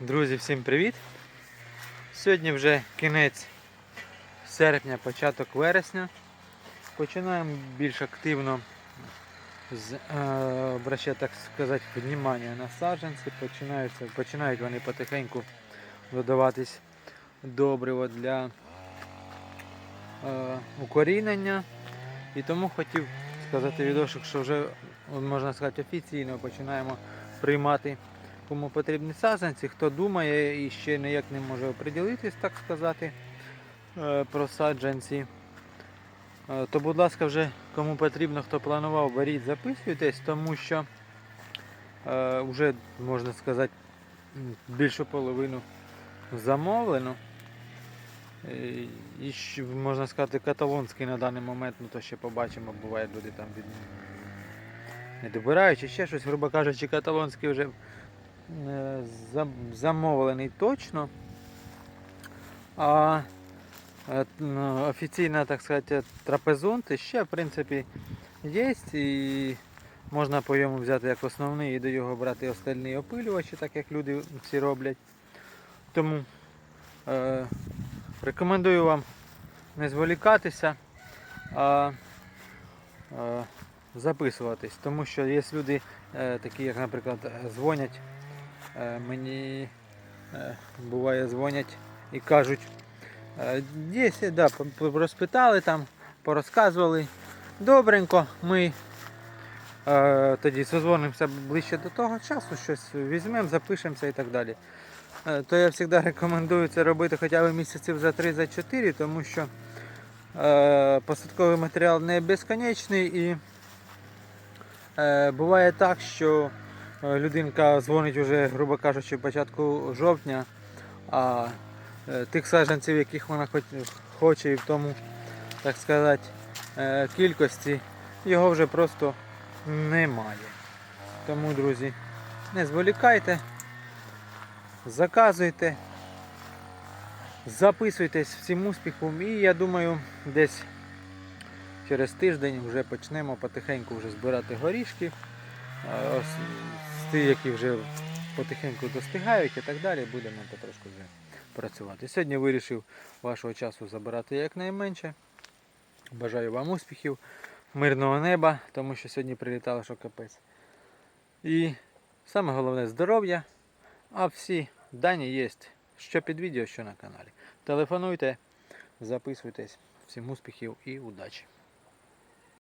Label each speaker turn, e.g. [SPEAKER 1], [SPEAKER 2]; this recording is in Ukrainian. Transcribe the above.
[SPEAKER 1] Друзі, всім привіт! Сьогодні вже кінець серпня, початок вересня. Починаємо більш активно з, е, так сказати, внимання на саджанці. Починаються, починають вони потихеньку додаватись добриво для е, укорінення. І тому хотів сказати відошок, що вже, можна сказати, офіційно починаємо приймати кому потрібні саджанці, хто думає і ще ніяк не може оприділитись, так сказати, е, про саджанці. Е, То, будь ласка, вже кому потрібно, хто планував, беріть, записуйтесь, тому що е, вже, можна сказати, більшу половину замовлено. І можна сказати, каталонський на даний момент, ну то ще побачимо, буває люди там від... не добирають, чи ще щось, грубо кажучи, каталонський вже замовлений точно. А е, офіційна, так сказати, трапезунт ще, в принципі, є. І можна по йому взяти як основний і до його брати остальні опилювачі, так як люди всі роблять. Тому е, рекомендую вам не зволікатися, а е, записуватись. Тому що є люди, е, такі, як, наприклад, е, дзвонять Е, Мені е, буває дзвонять і кажуть, е, десь, да, розпитали там, порозказували. Добренько, ми е, тоді созвонимося ближче до того часу, щось візьмемо, запишемося і так далі. Е, То я завжди рекомендую це робити хоча б місяців за 3-4, тому що е, посадковий матеріал не безконечний і е, буває так, що Е, людинка дзвонить вже, грубо кажучи, початку жовтня, а е, тих саджанців, яких вона хоче, і в тому, так сказати, е, кількості, його вже просто немає. Тому, друзі, не зволікайте, заказуйте, записуйтесь всім успіхом і я думаю, десь через тиждень вже почнемо потихеньку вже збирати горішки. Е, ос- з ті, які вже потихеньку достигають і так далі, будемо потрошку вже працювати. Сьогодні вирішив вашого часу забирати якнайменше. Бажаю вам успіхів, мирного неба, тому що сьогодні прилітало що капець. І саме головне здоров'я. А всі дані є що під відео, що на каналі. Телефонуйте, записуйтесь. Всім успіхів і удачі!